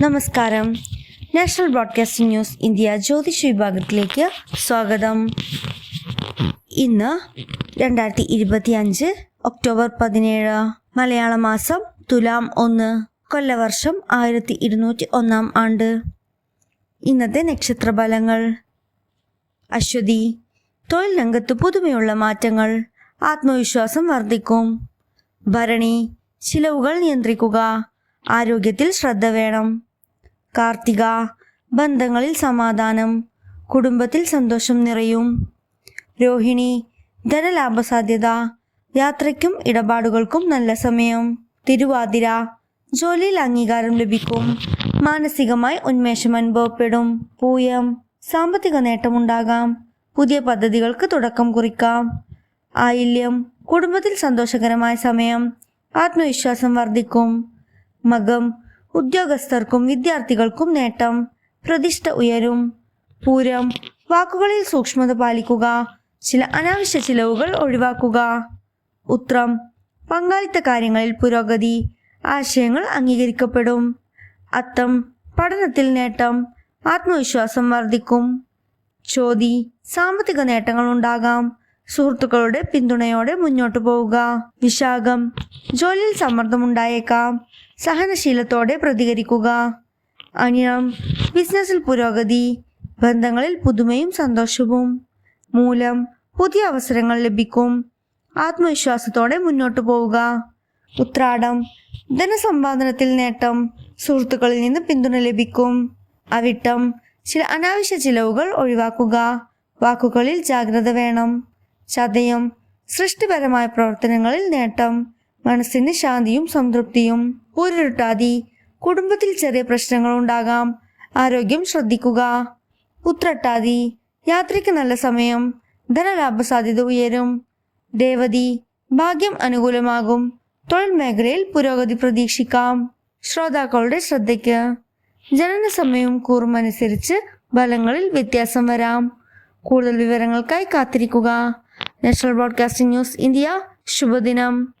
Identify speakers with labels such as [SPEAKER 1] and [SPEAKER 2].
[SPEAKER 1] നമസ്കാരം. National broadcasting news India ജ്യോതിഷ് വിഭാഗത്തിലേക്ക് സ്വാഗതം. ഇന്ന് രണ്ടായിരത്തി ഇരുപത്തി അഞ്ച് ഒക്ടോബർ പതിനേഴ് മലയാള മാസം തുലാം ഒന്ന് കൊല്ലവർഷം ആയിരത്തി ഇരുന്നൂറ്റി ഒന്നാം ആണ്ട്. ഇന്നത്തെ നക്ഷത്രഫലങ്ങൾ. അശ്വതി തൊഴിൽ രംഗത്ത് പുതുമയുള്ള മാറ്റങ്ങൾ ആത്മവിശ്വാസം വർദ്ധിക്കും. ഭരണി ചിലവുകൾ നിയന്ത്രിക്കുക. ആരോഗ്യത്തിൽ ശ്രദ്ധ വേണം. കാർത്തിക ബന്ധങ്ങളിൽ സമാധാനം കുടുംബത്തിൽ സന്തോഷം നിറയും. രോഹിണി ധനലാഭ സാധ്യത യാത്രയ്ക്കും ഇടപാടുകൾക്കും നല്ല സമയം. തിരുവാതിര ജോലിയിൽ അംഗീകാരം ലഭിക്കും. മാനസികമായി ഉന്മേഷം അനുഭവപ്പെടും. പൂയം സാമ്പത്തിക നേട്ടമുണ്ടാകാം. പുതിയ പദ്ധതികൾക്ക് തുടക്കം കുറിക്കാം. ആയില്യം കുടുംബത്തിൽ സന്തോഷകരമായ സമയം. ആത്മവിശ്വാസം വർദ്ധിക്കും. മകം ഉദ്യോഗസ്ഥർക്കും വിദ്യാർത്ഥികൾക്കും നേട്ടം. പ്രതിഷ്ഠ ഉയരും. പൂരം വാക്കുകളിൽ സൂക്ഷ്മത പാലിക്കുക. ചില അനാവശ്യ ചിലവുകൾ ഒഴിവാക്കുക. ഉത്രം പങ്കാളിത്ത കാര്യങ്ങളിൽ പുരോഗതി. ആശയങ്ങൾ അംഗീകരിക്കപ്പെടും. അത്തം പഠനത്തിൽ നേട്ടം. ആത്മവിശ്വാസം വർദ്ധിക്കും. ചോതി സാമ്പത്തിക നേട്ടങ്ങൾ ഉണ്ടാകാം. സുഹൃത്തുക്കളുടെ പിന്തുണയോടെ മുന്നോട്ടു പോവുക. വിശാഖം ജോലിയിൽ സമ്മർദ്ദമുണ്ടായേക്കാം. സഹനശീലത്തോടെ പ്രതികരിക്കുക. അനിയം ബിസിനസ്സിൽ പുരോഗതി ബന്ധങ്ങളിൽ പുതുമയും സന്തോഷവും മൂലം പുതിയ അവസരങ്ങൾ ലഭിക്കും. ആത്മവിശ്വാസത്തോടെ മുന്നോട്ടു പോവുക. ഉത്രാടം ധനസമ്പാദനത്തിൽ നേട്ടം സുഹൃത്തുക്കളിൽ നിന്ന് പിന്തുണ ലഭിക്കും. അവിട്ടം ചില അനാവശ്യ ചിലവുകൾ ഒഴിവാക്കുക. വാക്കുകളിൽ ജാഗ്രത വേണം. ചതയം സൃഷ്ടിപരമായ പ്രവർത്തനങ്ങളിൽ നേട്ടം മനസ്സിന് ശാന്തിയും സംതൃപ്തിയും പൂരുരുട്ടാതി കുടുംബത്തിൽ ചെറിയ പ്രശ്നങ്ങൾ ഉണ്ടാകാം. ആരോഗ്യം ശ്രദ്ധിക്കുക. ഉത്രട്ടാതി. യാത്രയ്ക്ക് നല്ല സമയം. ധനലാഭ സാധ്യത ഉയരും. രേവതി. ഭാഗ്യം അനുകൂലമാകും. തൊഴിൽ മേഖലയിൽ പുരോഗതി പ്രതീക്ഷിക്കാം. ശ്രോതാക്കളുടെ ശ്രദ്ധയ്ക്ക്. ജനന സമയവും കൂറും അനുസരിച്ച് ഫലങ്ങളിൽ വ്യത്യാസം വരാം. കൂടുതൽ വിവരങ്ങൾക്കായി കാത്തിരിക്കുക. National broadcasting news India. ശുഭദിനം.